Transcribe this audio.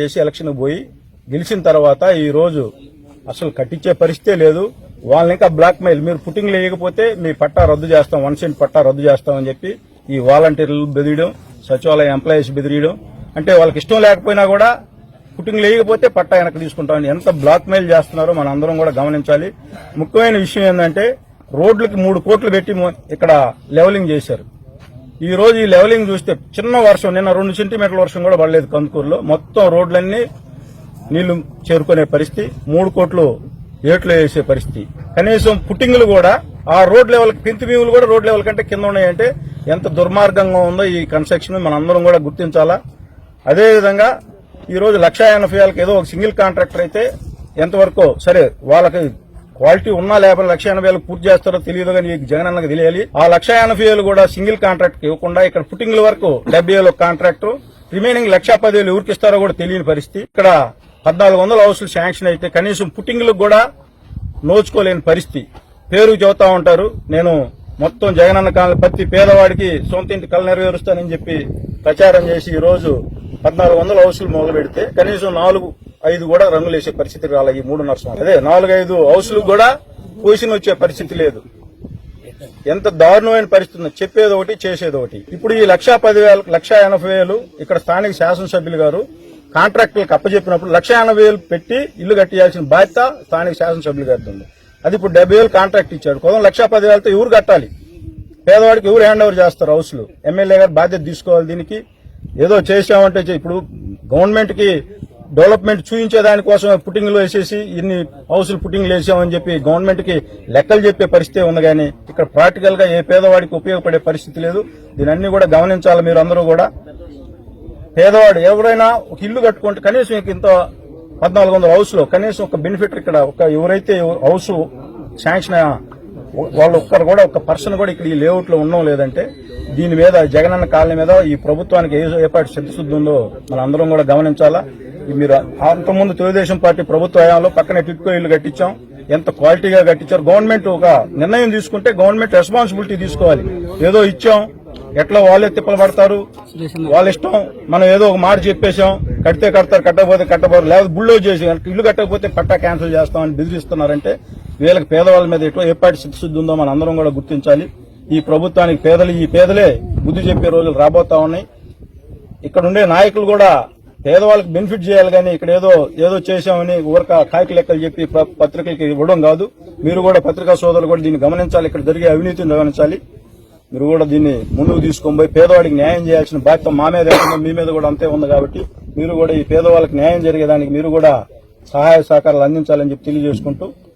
చేసి ఎలక్షన్ పోయి గెలిచిన తర్వాత ఈ రోజు అసలు కట్టించే పరిస్థితే లేదు. వాళ్ళని ఇంకా బ్లాక్ మెయిల్ మీరు పుట్టింగ్ లేకపోతే మీ పట్టా రద్దు చేస్తాం వన్ సెంట్ పట్టా రద్దు చేస్తామని చెప్పి ఈ వాలంటీర్లు బెదిరియడం సచివాలయ ఎంప్లాయీస్ బెదిరియడం. అంటే వాళ్ళకి ఇష్టం లేకపోయినా కూడా పుట్టింగ్ లేకపోతే పట్టా వెనక తీసుకుంటామని ఎంత బ్లాక్ మెయిల్ చేస్తున్నారో మనం అందరం కూడా గమనించాలి. ముఖ్యమైన విషయం ఏంటంటే రోడ్లకి మూడు కోట్లు పెట్టి ఇక్కడ లెవలింగ్ చేశారు. ఈ రోజు ఈ లెవలింగ్ చూస్తే చిన్న వర్షం నిన్న రెండు సెంటీమీటర్ల వర్షం కూడా పడలేదు కందుకూరులో. మొత్తం రోడ్లన్నీ నీళ్ళు చేరుకునే పరిస్థితి మూడు కోట్లు ఏట్లు వేసే పరిస్థితి. కనీసం పుట్టింగ్లు కూడా ఆ రోడ్ లెవెల్ పింతి భీములు కూడా రోడ్ లెవెల్ కంటే కింద ఉన్నాయంటే ఎంత దుర్మార్గంగా ఉందో ఈ కన్స్ట్రక్షన్ మనందరం కూడా గుర్తించాలా? అదేవిధంగా ఈ రోజు లక్ష ఎనభై ఏదో ఒక సింగిల్ కాంట్రాక్టర్ అయితే ఎంతవరకు సరే వాళ్ళకి క్వాలిటీ ఉన్నా లేకపోతే లక్ష ఎనభై వేలు పూర్తి చేస్తారో తెలియదు కానీ జగన్ అన్నకు తెలియాలి. ఆ లక్ష ఎనభై వేలు కూడా సింగిల్ కాంట్రాక్ట్ ఇవ్వకుండా ఇక్కడ పుట్టింగ్ల వరకు డెబ్బై వేలు కాంట్రాక్ట్ రిమైనింగ్ లక్ష పదివేలు ఎవరికి ఇస్తారో కూడా తెలియని పరిస్థితి. ఇక్కడ పద్నాలుగు వందల హౌసులు శాంక్షన్ అయితే కనీసం పుట్టింగ్లకు కూడా నోచుకోలేని పరిస్థితి. పేరు చెబుతా ఉంటారు. నేను మొత్తం జగనన్న కాలం ప్రతి పేదవాడికి సొంత ఇంటి కళ నెరవేరుస్తానని చెప్పి ప్రచారం చేసి ఈ రోజు పద్నాలుగు వందల హౌసులు మొదలు పెడితే కనీసం నాలుగు ఐదు కూడా రంగులు వేసే పరిస్థితి రాలే ఈ మూడున్నర సంవత్సరాలు అదే నాలుగైదు హౌసులు కూడా పొజిషన్ వచ్చే పరిస్థితి లేదు. ఎంత దారుణమైన పరిస్థితి ఉందో చెప్పేది ఒకటి చేసేది ఒకటి. ఇప్పుడు ఈ లక్షా పదివేల లక్ష ఎనభై వేలు ఇక్కడ స్థానిక శాసనసభ్యులు గారు కాంట్రాక్టులకు అప్పచెప్పినప్పుడు లక్ష ఎనభై వేలు పెట్టి ఇల్లు కట్టియాల్సిన బాధ్యత స్థానిక శాసనసభ్యులు గారి ఉంది. అది ఇప్పుడు డెబ్బై వేలు కాంట్రాక్ట్ ఇచ్చాడు కొంత లక్షా పదివేలతో ఎవరు కట్టాలి? పేదవాడికి ఎవరు హ్యాండ్ ఓవర్ చేస్తారు హౌస్లు? ఎమ్మెల్యే గారు బాధ్యత తీసుకోవాలి దీనికి. ఏదో చేసామంటే ఇప్పుడు గవర్నమెంట్కి డెవలప్మెంట్ చూపించే దానికోసం పుట్టింగ్లో వేసేసి ఇన్ని హౌసులు పుట్టింగ్లు వేసామని చెప్పి గవర్నమెంట్కి లెక్కలు చెప్పే పరిస్థితి ఉంది కానీ ఇక్కడ ప్రాక్టికల్గా ఏ పేదవాడికి ఉపయోగపడే పరిస్థితి లేదు. దీని కూడా గమనించాలి మీరు అందరూ కూడా. పేదవాడు ఎవరైనా ఒక ఇల్లు కట్టుకుంటే కనీసం ఇంత పద్నాలుగు వందల హౌస్లో కనీసం ఒక బెనిఫిట్ ఇక్కడ ఒక ఎవరైతే హౌస్ శాంక్షన్ వాళ్ళు ఒక్కరు కూడా ఒక పర్సన్ కూడా ఇక్కడ ఈ లేఅవుట్లో ఉండడం లేదంటే దీని మీద జగనన్న కాలనీ మీద ఈ ప్రభుత్వానికి ఏ ఏపాటి చిత్తశుద్ధి ఉందో మన అందరం కూడా గమనించాలా. మీరు అంతకుముందు తెలుగుదేశం పార్టీ ప్రభుత్వ హయాంలో పక్కనే టిట్కో ఇల్లు కట్టించాం. ఎంత క్వాలిటీగా కట్టించారు. గవర్నమెంట్ ఒక నిర్ణయం తీసుకుంటే గవర్నమెంట్ రెస్పాన్సిబిలిటీ తీసుకోవాలి. ఏదో ఇచ్చాం. ఎట్లా వాళ్ళే తిప్పలు పడతారు. వాళ్ళ ఇష్టం. మనం ఏదో ఒక మాట చెప్పేశాం. కడితే కడతారు కట్టకపోతే కట్టబోరు లేదా బుల్లో చేసి ఇల్లు కట్టకపోతే పట్టా క్యాన్సిల్ చేస్తామని బెదిరిస్తున్నారంటే వీళ్ళకి పేదవాళ్ళ మీద ఎట్లా ఏపాటి శుద్ధి ఉందో మన అందరం కూడా గుర్తించాలి. ఈ ప్రభుత్వానికి పేదలు ఈ పేదలే బుద్ధి చెప్పే రోజులు రాబోతా ఉన్నాయి. ఇక్కడ ఉండే నాయకులు కూడా పేదవాళ్ళకి బెనిఫిట్ చేయాలి కానీ ఇక్కడ ఏదో ఏదో చేశామని ఊరక కాయకి లెక్కలు చెప్పి పత్రికలకి ఇవ్వడం కాదు. మీరు కూడా పత్రికా సోదరులు కూడా దీన్ని గమనించాలి. ఇక్కడ జరిగే అవినీతిని గమనించాలి. మీరు కూడా దీన్ని ముందుకు తీసుకొని పోయి పేదవాడికి న్యాయం చేయాల్సిన బాధ్యత మా మీద మీ మీద కూడా అంతే ఉంది కాబట్టి మీరు కూడా ఈ పేదవాళ్ళకి న్యాయం జరిగేదానికి మీరు కూడా సహాయ సహకారాలు అందించాలని చెప్పి తెలియజేసుకుంటూ